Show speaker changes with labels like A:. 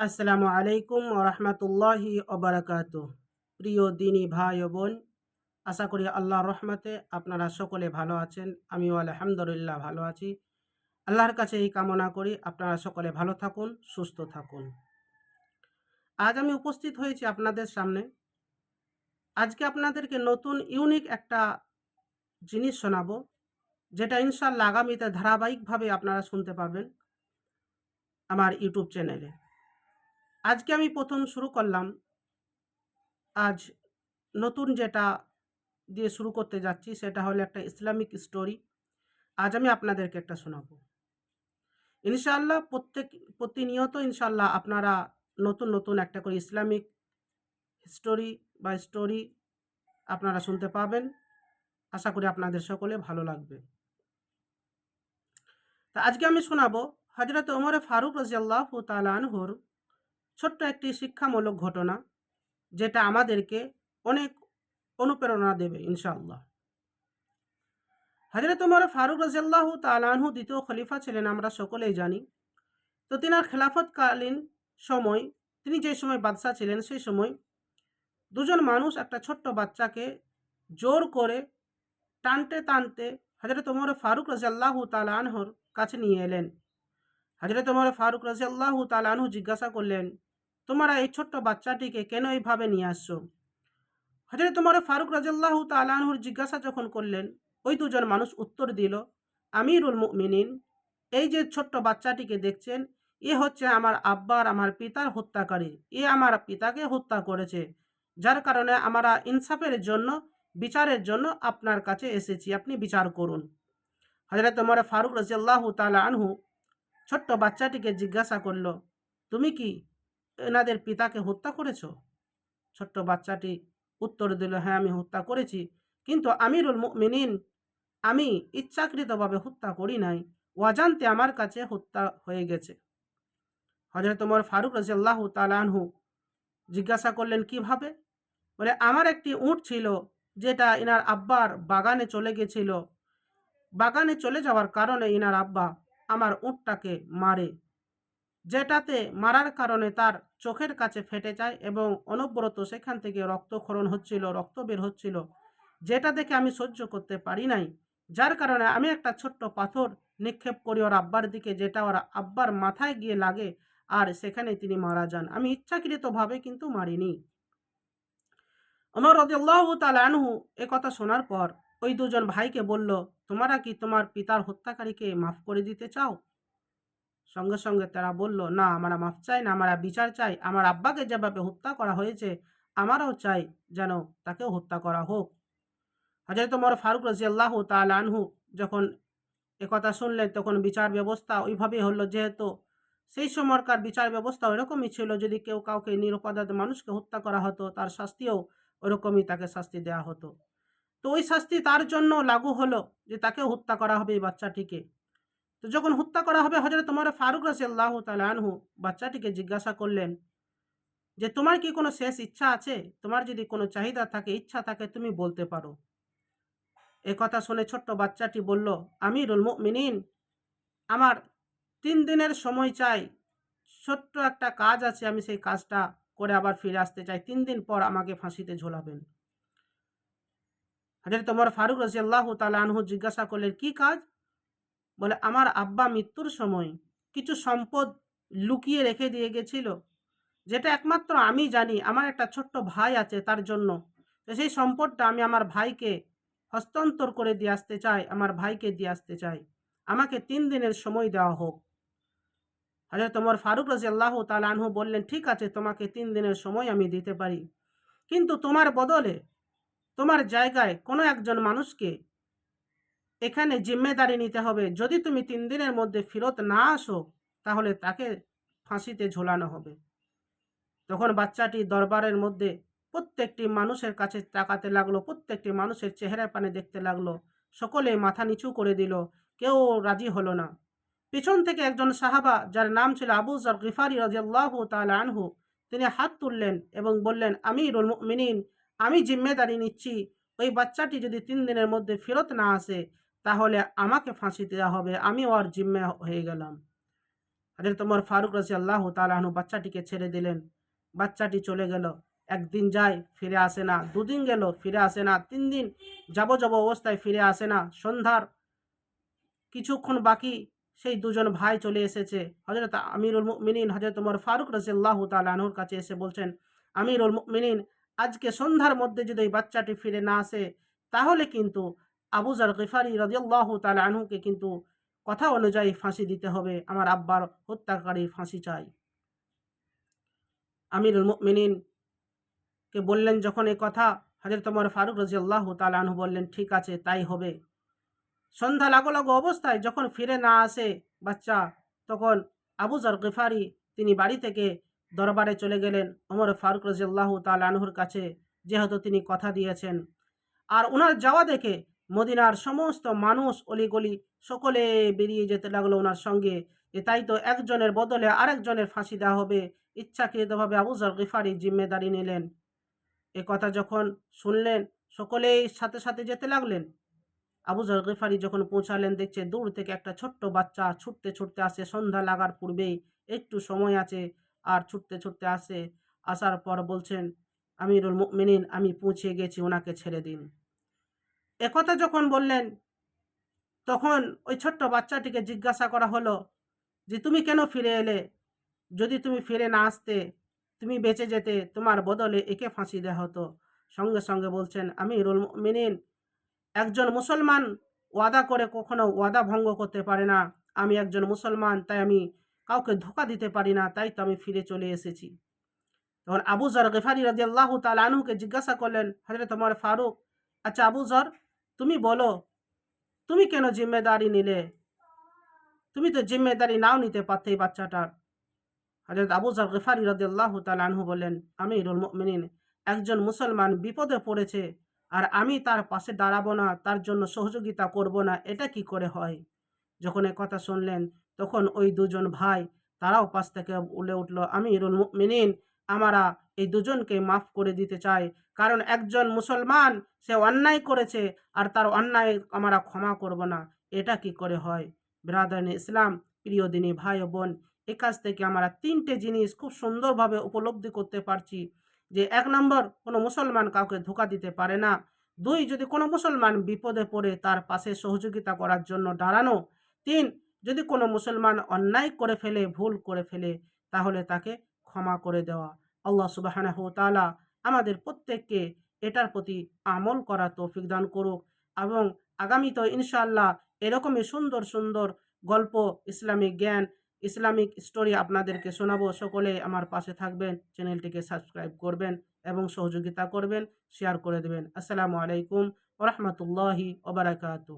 A: আসসালামু আলাইকুম ওরহমতুল্লাহি ওবরাকাত প্রিয় দিনী ভাই ও বোন, আশা করি আল্লাহর রহমতে আপনারা সকলে ভালো আছেন, আমিও আলহামদুলিল্লাহ ভালো আছি। আল্লাহর কাছে এই কামনা করি আপনারা সকলে ভালো থাকুন, সুস্থ থাকুন। আজ আমি উপস্থিত হয়েছি আপনাদের সামনে। আজকে আপনাদেরকে নতুন, ইউনিক একটা জিনিস শোনাবো, যেটা ইনশাল্লাহ আগামীতে ধারাবাহিকভাবে আপনারা শুনতে পারবেন আমার ইউটিউব চ্যানেলে। আজকে আমি প্রথম শুরু করলাম। আজ নতুন যেটা দিয়ে শুরু করতে যাচ্ছি সেটা হলো একটা ইসলামিক স্টোরি আজ আমি আপনাদেরকে একটা শোনাবো। ইনশাআল্লাহ প্রত্যেক, প্রতিনিয়ত ইনশাআল্লাহ আপনারা নতুন নতুন একটা করে ইসলামিক স্টোরি বা স্টোরি আপনারা শুনতে পাবেন। আশা করি আপনাদের সকলে ভালো লাগবে। তা আজকে আমি শোনাবো হজরত ওমরে ফারুক রাজিয়াল্লাহ তালানহুর ছোট্ট একটি শিক্ষামূলক ঘটনা, যেটা আমাদেরকে অনেক অনুপ্রেরণা দেবে, ইনশাআল্লাহ। হজরত উমর ফারুক রাজিয়াল্লাহ তালানহু দ্বিতীয় খলিফা ছিলেন, আমরা সকলেই জানি। তো তিনার খেলাফতকালীন সময়, তিনি যে সময় বাদশাহ ছিলেন, সেই সময় দুজন মানুষ, একটা ছোট্ট বাচ্চাকে জোর করে টানতে টানতে হজরত উমর ফারুক রাজিয়াল্লাহ তালানহর কাছে নিয়ে এলেন। হজরত উমর ফারুক রাজিয়াল্লাহ তালানহু জিজ্ঞাসা করলেন তোমরা এই ছোট্ট বাচ্চাটিকে কেন এইভাবে নিয়ে আসছো? হজরত তোমার ফারুক রাজাল্লাহ তালানহুর জিজ্ঞাসা যখন করলেন, ওই দুজন মানুষ উত্তর দিল, আমিরুল মুমিনিন, এই যে ছোট্ট বাচ্চাটিকে দেখছেন, এ হচ্ছে আমার আব্বার আমার পিতার হত্যাকারী। এ আমার পিতাকে হত্যা করেছে। যার কারণে আমরা ইনসাফের জন্য, বিচারের জন্য আপনার কাছে এসেছি। আপনি বিচার করুন। হজরত তোমার ফারুক রাজিয়াল্লাহ তালা আনহু ছোট্ট বাচ্চাটিকে জিজ্ঞাসা করল, তুমি কি এনাদের পিতাকে হত্যা করেছ? ছোট্ট বাচ্চাটি উত্তর দিল হ্যাঁ আমি হত্যা করেছি। কিন্তু আমিরুল মিনিন আমি ইচ্ছাকৃতভাবে হত্যা করি নাই। ওয়াজান্তে আমার কাছে হত্যা হয়ে গেছে। হজরত তোমার ফারুক রাজিয়াল্লাহ তালানহু জিজ্ঞাসা করলেন কীভাবে বলে, আমার একটি উঁট ছিল যেটা ইনার আব্বার বাগানে চলে গেছিল। বাগানে চলে যাওয়ার কারণে ইনার আব্বা আমার উঁটটাকে মারে। যেটাতে মারার কারণে তার চোখের কাছে ফেটে যায় এবং অনবরত সেখান থেকে রক্তক্ষরণ হচ্ছিল, রক্ত বের হচ্ছিল, যেটা দেখে আমি সহ্য করতে পারি নাই। যার কারণে আমি একটা ছোট্ট পাথর নিক্ষেপ করি ওর আব্বার দিকে, যেটা ওর আব্বার মাথায় গিয়ে লাগে আর সেখানে তিনি মারা যান। আমি ইচ্ছাকৃতভাবে কিন্তু মারিনি। আমার রদিয়াল্লাহ এ কথা শোনার পর ওই দুজন ভাইকে বলল, তোমরা কি তোমার পিতার হত্যাকারীকে মাফ করে দিতে চাও? সঙ্গে সঙ্গে তারা বলল, না, আমরা মাফ চাই না, আমরা বিচার চাই। আমার আব্বাকে যেভাবে হত্যা করা হয়েছে, আমারও চাই যেন তাকেও হত্যা করা হোক। হজরত মোর ফারুক রাজিয়াল্লাহ তাল আনহু যখন একথা শুনলেন, তখন বিচার ব্যবস্থা ওইভাবেই হলো, যেহেতু সেই সময়কার বিচার ব্যবস্থা ওইরকমই ছিল, যদি কেউ কাউকে নিরপরাধ মানুষকে হত্যা করা হতো, তার শাস্তিও ওরকমই তাকে শাস্তি দেওয়া হতো। তো ওই শাস্তি তার জন্য লাগু হলো যে তাকে হত্যা করা হবে এই বাচ্চাটিকে। তো যখন হত্যা করা হবে হজরত তোমার ফারুক রাজি আল্লাহ তালহু বাচ্চাটিকে জিজ্ঞাসা করলেন যে, তোমার কি কোনো শেষ ইচ্ছা আছে? তোমার যদি কোনো চাহিদা থাকে, ইচ্ছা থাকে, তুমি বলতে পারো। এ কথা শুনে ছোট্ট বাচ্চাটি বলল আমি রুল মিনিন আমার তিন দিনের সময় চাই, ছোট্ট একটা কাজ আছে, আমি সেই কাজটা করে আবার ফিরে আসতে চাই। তিন দিন পর আমাকে ফাঁসিতে ঝোলাবেন। হাজার তোমার ফারুক রাজি আল্লাহ তালহু জিজ্ঞাসা করলেন, কি কাজ? বলে, আমার আব্বা মৃত্যুর সময় কিছু সম্পদ লুকিয়ে রেখে দিয়ে গেছিল, যেটা একমাত্র আমি জানি, আমার একটা ছোট্ট ভাই আছে তার জন্য। তো সেই সম্পদটা আমি আমার ভাইকে হস্তান্তর করে দিয়ে আসতে চাই, আমার ভাইকে দিয়ে আসতে চাই। আমাকে তিন দিনের সময় দেওয়া হোক। হাজার তোমার ফারুক রাজি আল্লাহ তালানহু বললেন, ঠিক আছে, তোমাকে তিন দিনের সময় আমি দিতে পারি। কিন্তু তোমার বদলে তোমার জায়গায় কোনো একজন মানুষকে এখানে জিম্মেদারি নিতে হবে। যদি তুমি তিন দিনের মধ্যে ফেরত না আসো, তাহলে তাকে ফাঁসিতে ঝোলানো হবে। তখন বাচ্চাটি দরবারের মধ্যে প্রত্যেকটি মানুষের কাছে তাকাতে লাগল, প্রত্যেকটি মানুষের চেহারা পানে দেখতে লাগল। সকলে মাথা নিচু করে দিল, কেউ রাজি হলো না। পিছন থেকে একজন সাহাবা, যার নাম ছিল আবু জর গিফারি রাজিয়াল্লাহ তাল আনহু, তিনি হাত তুললেন এবং বললেন আমি মিনিন আমি জিম্মেদারি নিচ্ছি। ওই বাচ্চাটি যদি তিন দিনের মধ্যে ফেরত না আসে তাহলে আমাকে ফাঁসি দেওয়া হবে আমি ওর জিম্মে হয়ে গেলাম। হাজরত তোমার ফারুক রাজি আল্লাহ তালাহনু বাচ্চাটিকে ছেড়ে দিলেন। বাচ্চাটি চলে গেল। একদিন যায়, ফিরে আসে না। দুদিন গেল, ফিরে আসে না। তিন দিন যাব যাব অবস্থায় ফিরে আসে না। সন্ধ্যার কিছুক্ষণ বাকি, সেই দুজন ভাই চলে এসেছে। হজরত আমিরুল মিনিন হজরত তোমার ফারুক রাজিয়াল্লাহ তালাহুর কাছে এসে বলছেন, আমিরুল মিনিন আজকে সন্ধ্যার মধ্যে যদি এই বাচ্চাটি ফিরে না আসে, তাহলে কিন্তু আবুজার গিফারি রাজিয়াল্লাহ তালাহুকে কিন্তু কথা অনুযায়ী ফাঁসি দিতে হবে। আমার আব্বার হত্যাকারীর ফাঁসি চাই। আমিরুল মিনিন কে বললেন যখন এই কথা হাজরত তোমার ফারুক রাজিয়াল্লাহ আনহু বললেন, ঠিক আছে, তাই হবে। সন্ধ্যা লাগো লাগো অবস্থায় যখন ফিরে না আসে বাচ্চা, তখন আবু জর গিফারি তিনি বাড়ি থেকে দরবারে চলে গেলেন ওমর ফারুক রাজিয়াল্লাহ তালাহুর কাছে, যেহেতু তিনি কথা দিয়েছেন। আর ওনার যাওয়া দেখে মদিনার সমস্ত মানুষ অলিগলি সকলে বেরিয়ে যেতে লাগল ওনার সঙ্গে। যে তাই তো একজনের বদলে আরেকজনের ফাঁসি দেওয়া হবে। ইচ্ছাকৃতভাবে আবু জর গিফারি জিম্মেদারি নিলেন। এ কথা যখন শুনলেন, সকলেই সাথে সাথে যেতে লাগলেন। আবু জর গিফারি যখন পৌঁছালেন, দেখছে দূর থেকে একটা ছোট্ট বাচ্চা ছুটতে ছুটতে আসে। সন্ধ্যা লাগার পূর্বেই একটু সময় আছে আর ছুটতে ছুটতে আসে। আসার পর বলছেন, আমিরুল মিনিন আমি পৌঁছে গেছি, ওনাকে ছেড়ে দিন। একথা যখন বললেন, তখন ওই ছোট্ট বাচ্চাটিকে জিজ্ঞাসা করা হলো যে, তুমি কেন ফিরে এলে? যদি তুমি ফিরে না আসতে, তুমি বেঁচে যেতে তোমার বদলে একে ফাঁসি দেওয়া হতো। সঙ্গে সঙ্গে বলছেন, আমি রুল মিনিন একজন মুসলমান ওয়াদা করে কখনো ওয়াদা ভঙ্গ করতে পারে না। আমি একজন মুসলমান, তাই আমি কাউকে ধোকা দিতে পারি না, তাই তো আমি ফিরে চলে এসেছি। তখন আবু জর গেফারি রাজি আল্লাহ তালানুকে জিজ্ঞাসা করলেন হজরত তোমার ফারুক আচ্ছা আবু জর তুমি বলো, তুমি কেন জিম্মেদারি নিলে? তুমি তো জিম্মেদারি নাও নিতে পারতে এই বাচ্চাটার। হজরত আবু জর গেফারি রাজি আল্লাহ তালানহু বললেন আমি রুল মিনিন একজন মুসলমান বিপদে পড়েছে আর আমি তার পাশে দাঁড়াবো না, তার জন্য সহযোগিতা করব না, এটা কি করে হয়? যখন এ কথা শুনলেন, তখন ওই দুজন ভাই তারাও পাশ থেকে উলে উঠল আমি রুল মিনিন আমরা এই দুজনকে মাফ করে দিতে চাই কারণ একজন মুসলমান, সে অন্যায় করেছে আর তার অন্যায় আমরা ক্ষমা করব না। এটা কি করে হয়? ব্রাদান ইসলাম প্রিয় দিনী ভাই বোন, এ কাছ থেকে আমরা তিনটে জিনিস খুব সুন্দরভাবে উপলব্ধি করতে পারছি যে এক নম্বর, কোনো মুসলমান কাউকে ধোকা দিতে পারে না। দুই, যদি কোনো মুসলমান বিপদে পড়ে তার পাশে সহযোগিতা করার জন্য দাঁড়ানো। তিন, যদি কোনো মুসলমান অন্যায় করে ফেলে, ভুল করে ফেলে, তাহলে তাকে ক্ষমা করে দেওয়া। আল্লাহ সুবাহানাহ তালা আমাদের প্রত্যেককে এটার প্রতি আমল করা তৌফিক দান করুক এবং আগামী তো ইনশাআল্লাহ এরকমই সুন্দর সুন্দর গল্প, ইসলামিক জ্ঞান, ইসলামিক স্টোরি আপনাদেরকে শোনাবো। সকলে আমার পাশে থাকবেন, চ্যানেলটিকে সাবস্ক্রাইব করবেন এবং সহযোগিতা করবেন, শেয়ার করে দেবেন। আসসালামু আলাইকুম ওরহমতুল্লাহি ওবরাকাতু